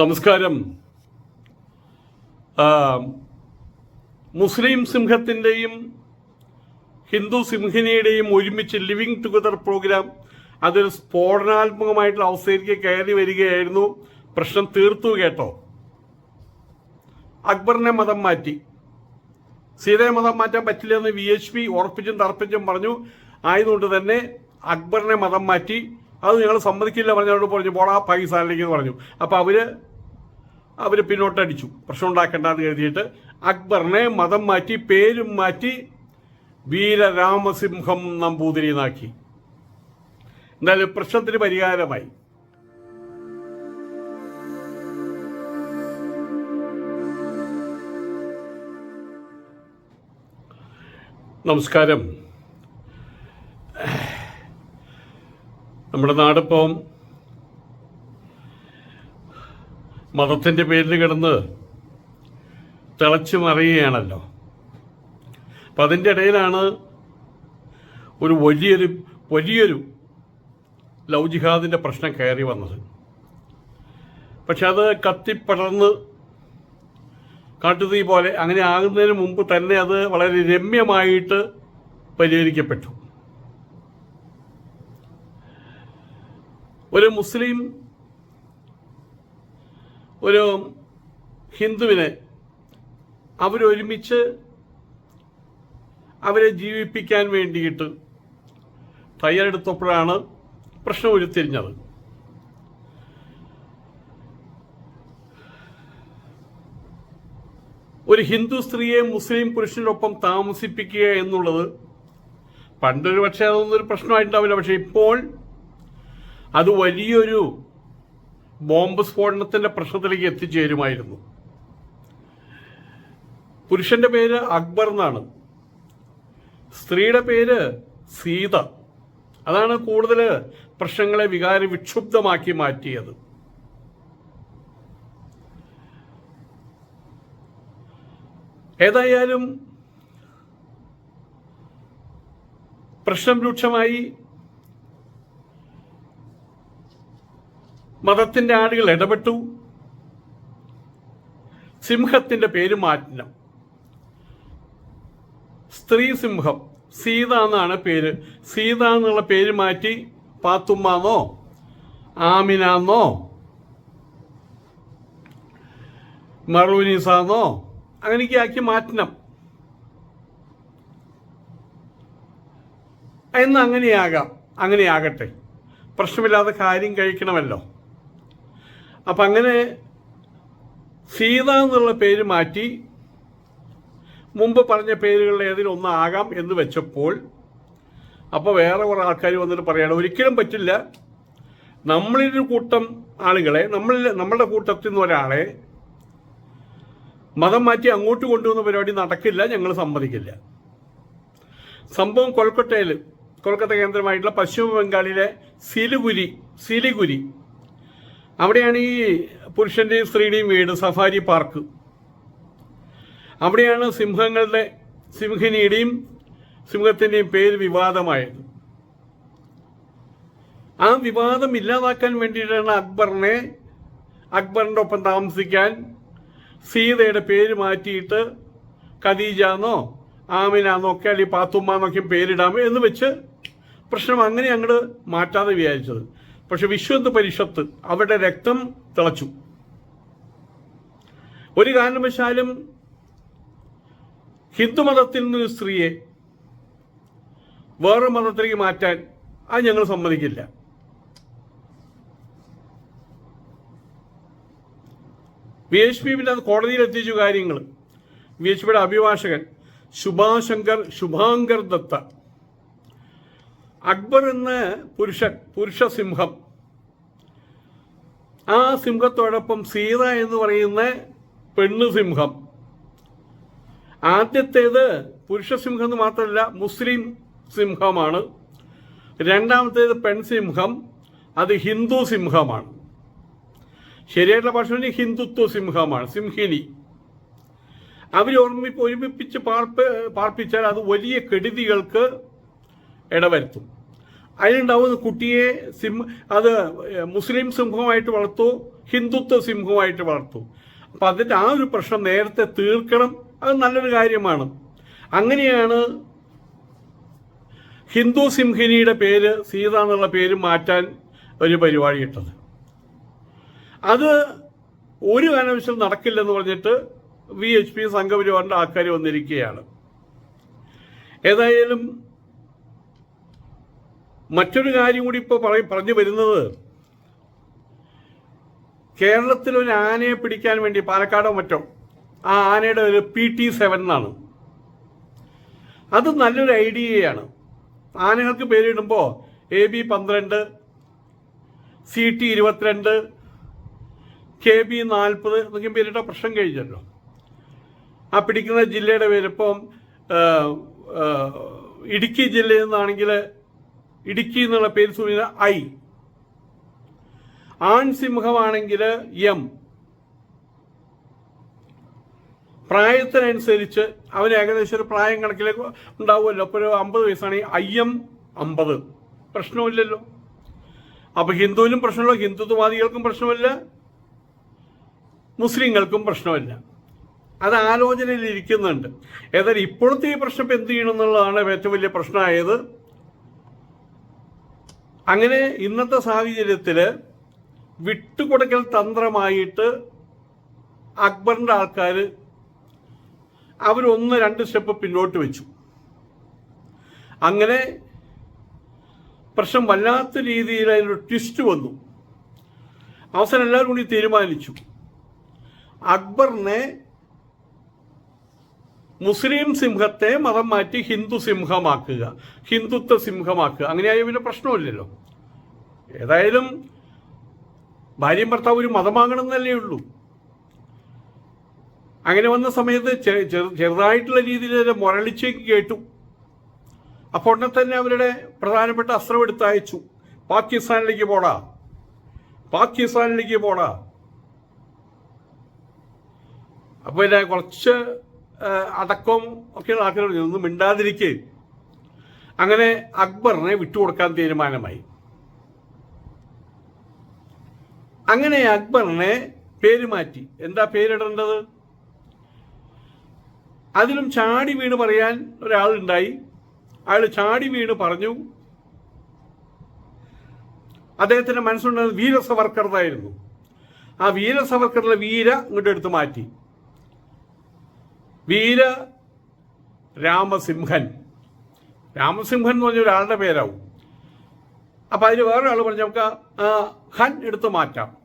നമസ്കാരം. മുസ്ലിം സിംഹത്തിന്റെയും ഹിന്ദു സിംഹിനിയുടെയും ഒരുമിച്ച് living together programme അതൊരു സ്ഫോടനാത്മകമായിട്ടുള്ള അവസ്ഥയിലേക്ക് കയറി വരികയായിരുന്നു. പ്രശ്നം തീർത്തു കേട്ടോ. അക്ബറിനെ മതം മാറ്റി. സീതയെ മതം മാറ്റാൻ പറ്റില്ല എന്ന് വി എച്ച് പി ഉറപ്പിച്ചും തർപ്പിച്ചും പറഞ്ഞു. ആയതുകൊണ്ട് തന്നെ അക്ബറിനെ മതം മാറ്റി. അത് ഞങ്ങൾ സമ്മതിക്കില്ല പറഞ്ഞവരോട് പറഞ്ഞു പോടാ പാകിസ്ഥാനിലേക്ക് എന്ന് പറഞ്ഞു. അപ്പോൾ അവർ അവർ പിന്നോട്ടടിച്ചു. പ്രശ്നം ഉണ്ടാക്കേണ്ടെന്ന് കരുതിയിട്ട് അക്ബറിനെ മതം മാറ്റി പേരും മാറ്റി വീരരാമസിംഹം നമ്പൂതിരി എന്നാക്കി എന്തായാലും പ്രശ്നത്തിന് പരിഹാരമായി. നമസ്കാരം. നമ്മുടെ നാടിപ്പം മതത്തിന്റെ പേരിൽ കിടന്ന് തിളച്ചു മറിയുകയാണല്ലോ. അപ്പം അതിന്റെ ഇടയിലാണ് ഒരു വലിയൊരു വലിയൊരു ലവ് ജിഹാദിന്റെ പ്രശ്നം കയറി വന്നത്. പക്ഷെ അത് കത്തിപ്പടർന്ന് കാട്ടുതീ പോലെ അങ്ങനെ ആകുന്നതിന് മുമ്പ് തന്നെ അത് വളരെ രമ്യമായിട്ട് പരിഹരിക്കപ്പെട്ടു. ഒരു മുസ്ലിം ഒരു ഹിന്ദുവിനെ അവരൊരുമിച്ച് അവരെ ജീവിപ്പിക്കാൻ വേണ്ടിയിട്ട് തയ്യാറെടുത്തപ്പോഴാണ് പ്രശ്നം ഉരുത്തിരിഞ്ഞത് ഒരു ഹിന്ദു സ്ത്രീയെ മുസ്ലിം പുരുഷനൊപ്പം താമസിപ്പിക്കുക എന്നുള്ളത് പണ്ടൊരു പക്ഷേ അതൊന്നും ഒരു പ്രശ്നമായിട്ടുണ്ടാവില്ല. പക്ഷെ ഇപ്പോൾ അത് വലിയൊരു ബോംബ് സ്ഫോടനത്തിന്റെ പ്രശ്നത്തിലേക്ക് എത്തിച്ചേരുമായിരുന്നു. പുരുഷന്റെ പേര് അക്ബർ എന്നാണ്. സ്ത്രീയുടെ പേര് സീത. അതാണ് കൂടുതൽ പ്രശ്നങ്ങളെ വികാര വിക്ഷുബ്ധമാക്കി മാറ്റിയത്. ഏതായാലും പ്രശ്നം രൂക്ഷമായി. മതത്തിന്റെ ആളുകൾ ഇടപെട്ടു. സിംഹത്തിന്റെ പേര് മാറ്റണം സ്ത്രീ സിംഹം. സീത എന്നാണ് പേര്. സീത എന്നുള്ള പേര് മാറ്റി പാത്തുമ്മാന്നോ? ആമിനാന്നോ? മറൂനീസാന്നോ? അങ്ങനെയൊക്കെ ആക്കി മാറ്റണം എന്ന് അങ്ങനെയാകാം. അങ്ങനെയാകട്ടെ. പ്രശ്നമില്ലാതെ കാര്യം കഴിക്കണമല്ലോ. അപ്പം അങ്ങനെ സീത എന്നുള്ള പേര് മാറ്റി മുമ്പ് പറഞ്ഞ പേരുകളിൽ ഏതെങ്കിലും ഒന്നാകാം എന്ന് വെച്ചപ്പോൾ അപ്പോൾ വേറെ കുറേ ആൾക്കാർ വന്നിട്ട് പറയണം ഒരിക്കലും പറ്റില്ല. നമ്മളിലൊരു കൂട്ടം ആളുകളെ നമ്മളിൽ നമ്മളുടെ കൂട്ടത്തിൽ നിന്ന് ഒരാളെ മതം മാറ്റി അങ്ങോട്ട് കൊണ്ടുവന്ന പരിപാടി നടക്കില്ല ഞങ്ങൾ സമ്മതിക്കില്ല. സംഭവം കൊൽക്കത്തയിൽ കൊൽക്കത്ത കേന്ദ്രമായിട്ടുള്ള പശ്ചിമ ബംഗാളിലെ സിലിഗുരി സിലിഗുരി അവിടെയാണ് ഈ പുരുഷന്റെയും സ്ത്രീയുടെയും വീട് സഫാരി പാർക്ക്. അവിടെയാണ് സിംഹങ്ങളുടെ സിംഹിനിയുടെയും സിംഹത്തിന്റെയും പേര് വിവാദമായത്. ആ വിവാദം ഇല്ലാതാക്കാൻ വേണ്ടിയിട്ടാണ് അക്ബറിനെ അക്ബറിന്റെ ഒപ്പം താമസിക്കാൻ സീതയുടെ പേര് മാറ്റിയിട്ട് ഖദീജ എന്നോ ആമിനാന്നോ ഒക്കെ അല്ലെങ്കിൽ പാത്തുമ്മ എന്നൊക്കെ പേരിടാമോ എന്ന് വെച്ച് പ്രശ്നം അങ്ങനെ അങ്ങോട്ട് മാറ്റാതെ വിചാരിച്ചത്. പക്ഷെ വിശ്വന്ത് പരിഷത്ത് അവരുടെ രക്തം തിളച്ചു. ഒരു കാരണവശാലും ഹിന്ദുമതത്തിൽ നിന്ന് സ്ത്രീയെ വേറെ മതത്തിലേക്ക് മാറ്റാൻ അത് ഞങ്ങൾ സമ്മതിക്കില്ല. വി എച്ച് പി പിന്നെ അത് കോടതിയിൽ എത്തിച്ചു കാര്യങ്ങൾ വി എച്ച് പിയുടെ അഭിഭാഷകൻ ശുഭാശങ്കർ ശുഭാങ്കർ ദത്ത. അക്ബർ എന്ന് പുരുഷൻ പുരുഷ സിംഹം. ആ സിംഹത്തോടൊപ്പം സീത എന്ന് പറയുന്ന പെണ്ണ് സിംഹം. ആദ്യത്തേത് പുരുഷ സിംഹം എന്ന് മാത്രമല്ല മുസ്ലിം സിംഹമാണ്. രണ്ടാമത്തേത് പെൺസിംഹം അത് ഹിന്ദു സിംഹമാണ്. ശരിയായിട്ടുള്ള ഭാഷ ഹിന്ദുത്വ സിംഹമാണ് സിംഹിനി അവരെ ഓർമ്മി ഒരുമിപ്പിച്ച് പാർപ്പ് പാർപ്പിച്ചാൽ അത് വലിയ കെടുതികൾക്ക് ഇടവരുത്തും. അതിനുണ്ടാവുന്ന കുട്ടിയെ സിംഹ അത് മുസ്ലിം സിംഹമായിട്ട് വളർത്തോ ഹിന്ദുത്വ സിംഹമായിട്ട് വളർത്തു. അപ്പം അതിന്റെ ആ ഒരു പ്രശ്നം നേരത്തെ തീർക്കണം. അത് നല്ലൊരു കാര്യമാണ്. അങ്ങനെയാണ് ഹിന്ദു സിംഹിനിയുടെ പേര് സീത എന്നുള്ള പേര് മാറ്റാൻ ഒരു പരിപാടി ഇട്ടത്. അത് ഒരു കാരണവശാലും നടക്കില്ലെന്ന് പറഞ്ഞിട്ട് വി എച്ച് പി സംഘപരിവാറിന്റെ ആൾക്കാർ വന്നിരിക്കുകയാണ്. ഏതായാലും മറ്റൊരു കാര്യം കൂടി ഇപ്പോൾ പറ പറഞ്ഞു വരുന്നത്. കേരളത്തിൽ ഒരു ആനയെ പിടിക്കാൻ വേണ്ടി പാലക്കാടോ മറ്റോ ആ ആനയുടെ ഒരു പി ടി സെവൻ എന്നാണ്. അത് നല്ലൊരു ഐഡിയയാണ്. ആനകൾക്ക് പേരിടുമ്പോൾ എ ബി പന്ത്രണ്ട് സി ടി ഇരുപത്തിരണ്ട് കെ ബി നാൽപ്പത് എന്നൊക്കെ പേരിട്ട പ്രശ്നം കഴിഞ്ഞല്ലോ. ആ പിടിക്കുന്ന ജില്ലയുടെ പേരിപ്പം ഇടുക്കി ജില്ലയിൽ നിന്നാണെങ്കിൽ ഇടുക്കി എന്നുള്ള പേര് സൂചന ഐ. ആൺസിംഹമാണെങ്കിൽ എം. പ്രായത്തിനനുസരിച്ച് അവന് ഏകദേശം ഒരു പ്രായം കണക്കിലേക്ക് ഉണ്ടാവുമല്ലോ. അപ്പോൾ ഒരു അമ്പത് വയസ്സാണെങ്കിൽ ഐ എം അമ്പത്. പ്രശ്നമില്ലല്ലോ. അപ്പോൾ ഹിന്ദുവിനും പ്രശ്നമില്ല. ഹിന്ദുത്വവാദികൾക്കും പ്രശ്നമില്ല. മുസ്ലിങ്ങൾക്കും പ്രശ്നമില്ല. അത് ആലോചനയിൽ ഇരിക്കുന്നുണ്ട്. ഏതായാലും ഇപ്പോഴത്തെ ഈ പ്രശ്നം എന്ത് ചെയ്യണം എന്നുള്ളതാണ് ഏറ്റവും വലിയ പ്രശ്നമായത്. അങ്ങനെ ഇന്നത്തെ സാഹചര്യത്തിൽ വിട്ടുകൊടുക്കൽ തന്ത്രമായിട്ട് അക്ബറിന്റെ ആൾക്കാർ അവരൊന്ന് രണ്ട് സ്റ്റെപ്പ് പിന്നോട്ട് വെച്ചു. അങ്ങനെ പ്രശ്നം വല്ലാത്ത രീതിയിൽ അതിനൊരു ട്വിസ്റ്റ് വന്നു. അവസരം എല്ലാവരും കൂടി തീരുമാനിച്ചു. അക്ബറിനെ മുസ്ലിം സിംഹത്തെ മതം മാറ്റി ഹിന്ദു സിംഹമാക്കുക ഹിന്ദുത്വ സിംഹമാക്കുക. അങ്ങനെയായ പിന്നെ പ്രശ്നമില്ലല്ലോ. ഏതായാലും ഭാര്യയും ഭർത്താവ് ഒരു മതമാകണമെന്നല്ലേ ഉള്ളൂ. അങ്ങനെ വന്ന സമയത്ത് ചെറുതായിട്ടുള്ള രീതിയിൽ മുരളിച്ചേക്ക് കേട്ടു. അപ്പോൾ ഉടനെ തന്നെ അവരുടെ പ്രധാനപ്പെട്ട അസ്ത്രം എടുത്ത് അയച്ചു. പാകിസ്ഥാനിലേക്ക് പോടാ. പാകിസ്ഥാനിലേക്ക് പോടാ. അപ്പോൾ കുറച്ച് ആ, അടക്കം ഒക്കെയുള്ള പറഞ്ഞു, ഒന്നും മിണ്ടാതിരിക്കുക അങ്ങനെ അക്ബറിനെ വിട്ടുകൊടുക്കാൻ തീരുമാനമായി. അങ്ങനെ അക്ബറിനെ പേര് മാറ്റി. എന്താ പേരിടേണ്ടത്? അതിലും ചാടി വീണ് പറയാൻ ഒരാളുണ്ടായി. അയാൾ ചാടി വീണ് പറഞ്ഞു അദ്ദേഹത്തിന്റെ മനസ്സുണ്ടായിരുന്നത് വീര ആയിരുന്നു ആ വീരസവർക്കറിലെ വീര ഇങ്ങോട്ട് എടുത്ത് മാറ്റി. വീര രാമസിംഹൻ. രാമസിംഹൻ എന്ന് പറഞ്ഞ ഒരാളുടെ പേരാവും. അപ്പൊ അതിൽ വേറൊരാൾ പറഞ്ഞു നമുക്ക് ഹൻ എടുത്ത് മാറ്റാം.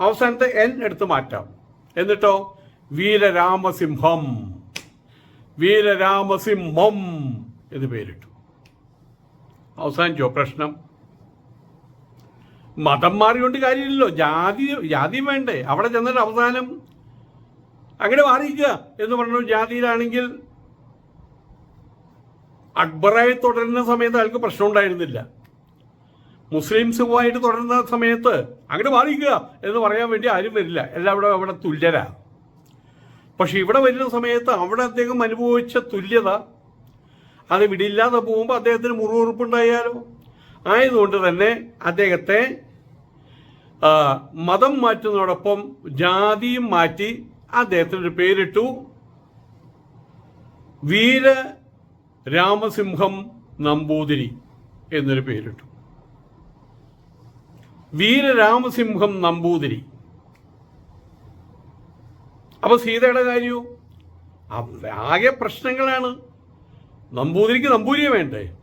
അവസാനത്തെ എൻ എടുത്ത് മാറ്റാം. എന്നിട്ടോ? വീരരാമസിംഹം വീരരാമസിംഹം എന്ന് പേരിട്ടു. അവസാനിച്ചോ പ്രശ്നം. മതം മാറിക്കൊണ്ട് കാര്യമില്ലല്ലോ. ജാതി ജാതി വേണ്ടേ. അവിടെ ചെന്നിട്ട് അവസാനം അങ്ങനെ മാറിയിക്കുക എന്ന് പറഞ്ഞു. ജാതിയിലാണെങ്കിൽ അക്ബറായി തുടരുന്ന സമയത്ത് അയാൾക്ക് പ്രശ്നം ഉണ്ടായിരുന്നില്ല മുസ്ലിംസുമായിട്ട് തുടരുന്ന സമയത്ത് അങ്ങനെ മാറിക്കുക എന്ന് പറയാൻ വേണ്ടി ആരും വരില്ല. എല്ലാവരും അവിടെ തുല്യരാ. പക്ഷെ ഇവിടെ വരുന്ന സമയത്ത് അവിടെ അദ്ദേഹം അനുഭവിച്ച തുല്യത അത് വിടില്ലാതെ പോകുമ്പോൾ അദ്ദേഹത്തിന് മുറിവുറുപ്പുണ്ടായാലോ ആയതുകൊണ്ട് തന്നെ അദ്ദേഹത്തെ മതം മാറ്റുന്നതോടൊപ്പം ജാതിയും മാറ്റി അദ്ദേഹത്തിന് ഒരു പേരിട്ടു വീര രാമസിംഹം നമ്പൂതിരി എന്നൊരു പേരിട്ടു. വീരരാമസിംഹം നമ്പൂതിരി. അപ്പൊ സീതയുടെ കാര്യവും? ആകെ പ്രശ്നങ്ങളാണ്. നമ്പൂതിരിക്ക് നമ്പൂരിയെ വേണ്ടേ?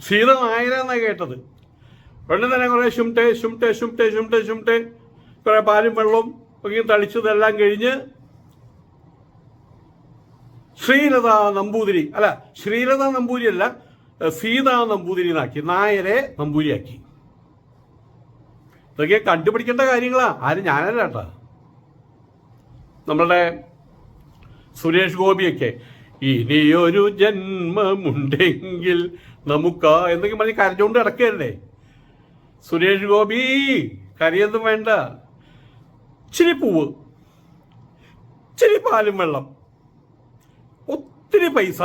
സീത നായരെന്നാണ് കേട്ടത്. പെണ്ണു തന്നെ കുറെ ശുംട്ടെ ശുംട്ടെ ശുംട്ടെ ശുംട്ടെ ശുംട്ടെ കുറെ പാലും വെള്ളവും ഒക്കെ തളിച്ചതെല്ലാം കഴിഞ്ഞ് ശ്രീലത നമ്പൂതിരി അല്ല ശ്രീലത നമ്പൂതിരി അല്ല സീത നമ്പൂതിരി എന്നാക്കി നായരെ നമ്പൂരിയാക്കി ഇതൊക്കെ കണ്ടുപിടിക്കേണ്ട കാര്യങ്ങളാ. ആരും ഞാനല്ല കേട്ടാ. നമ്മളുടെ സുരേഷ് ഗോപിയൊക്കെ ഇനിയൊരു ജന്മമുണ്ടെങ്കിൽ നമുക്ക് എന്തെങ്കിലും പറഞ്ഞ് കരഞ്ഞുകൊണ്ട് കിടക്കുകയല്ലേ സുരേഷ് ഗോപി കരിയൊന്നും വേണ്ട. ഇച്ചിരി പൂവ് ഇച്ചിരി പാലും വെള്ളം ഒത്തിരി പൈസ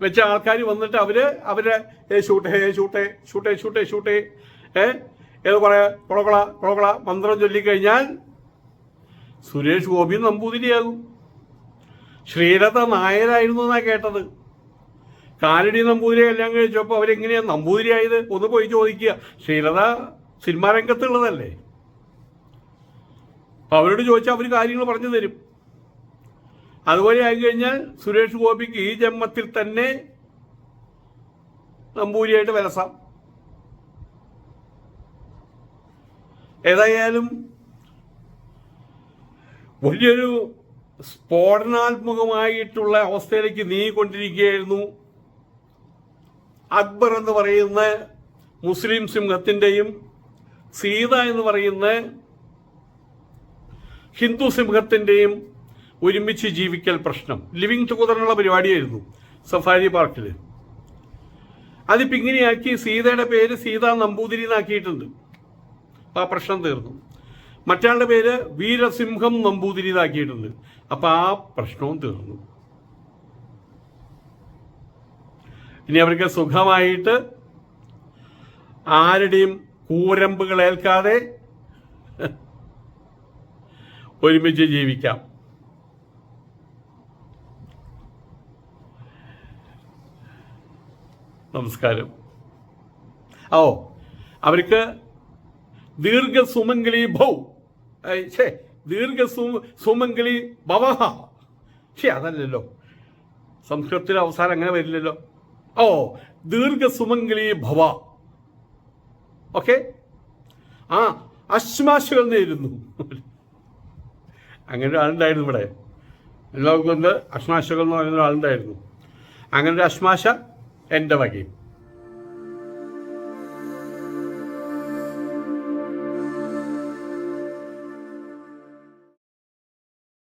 വെച്ച ആൾക്കാർ വന്നിട്ട് അവർ അവരെ ഷൂട്ടേ ഷൂട്ടേ ഷൂട്ടേ ഷൂട്ടേ ഷൂട്ടേ ഏ ഏത് കുറെ കുളകുള കുളകുള മന്ത്രം ചൊല്ലിക്കഴിഞ്ഞാൽ സുരേഷ് ഗോപി നമ്പൂതിരിയാകും. ശ്രീലത നായരായിരുന്നു എന്നാ കേട്ടത്. കാലടി നമ്പൂതിരി കല്യാണം കഴിച്ചപ്പോൾ അവരെങ്ങനെയാ നമ്പൂതിരിയായത്? ഒന്ന് പോയി ചോദിക്കുക. ശ്രീലത സിനിമാ രംഗത്തുള്ളതല്ലേ? അവരോട് ചോദിച്ചാൽ അവർ കാര്യങ്ങൾ പറഞ്ഞു തരും. അതുപോലെ ആയി കഴിഞ്ഞാൽ സുരേഷ് ഗോപിക്ക് ഈ ജന്മത്തിൽ തന്നെ നമ്പൂരിയായിട്ട് വിലസാം ഏതായാലും വലിയൊരു സ്ഫോടനാത്മകമായിട്ടുള്ള അവസ്ഥയിലേക്ക് നീങ്ങിക്കൊണ്ടിരിക്കുകയായിരുന്നു. അക്ബർ എന്ന് പറയുന്ന മുസ്ലിം സിംഹത്തിന്റെയും സീത എന്ന് പറയുന്ന ഹിന്ദു സിംഹത്തിന്റെയും ഒരുമിച്ച് ജീവിക്കൽ പ്രശ്നം. ലിവിങ് ടുഗദറിനുള്ള പരിപാടിയായിരുന്നു സഫാരി പാർക്കിൽ അതിപ്പോൾ ഇങ്ങനെയാക്കി സീതയുടെ പേര് സീത നമ്പൂതിരി എന്നാക്കിയിട്ടുണ്ട്. അപ്പോൾ ആ പ്രശ്നം തീർന്നു. മറ്റാളുടെ പേര് വീരസിംഹം നമ്പൂതിരി എന്നാക്കിയിട്ടുണ്ട്. അപ്പോൾ ആ പ്രശ്നവും തീർന്നു. ഇനി അവർക്ക് സുഖമായിട്ട് ആരുടെയും കൂരമ്പുകൾ ഏൽക്കാതെ ഒരുമിച്ച് ജീവിക്കാം. നമസ്കാരം. ഓ. അവർക്ക് ദീർഘസുമംഗലി ഭൗ. ഛേ ദീർഘ സുമംഗലി ഭവഹ. ഛേ അതല്ലല്ലോ. സംസ്കൃതത്തിൽ അവസാനം അങ്ങനെ വരില്ലല്ലോ. ഓ ദീർഘ സുമംഗലി ഭവ. ഓക്കെ? ആ അശ്മാശകൾ നേരുന്നു. അങ്ങനെ ഒരാളുണ്ടായിരുന്നു ഇവിടെ. എല്ലാവർക്കും അശ്മാശകൾ എന്ന് പറയുന്ന ഒരാളുണ്ടായിരുന്നു. അങ്ങനെ ഒരു അശ്മാശ എന്റെ വകയും.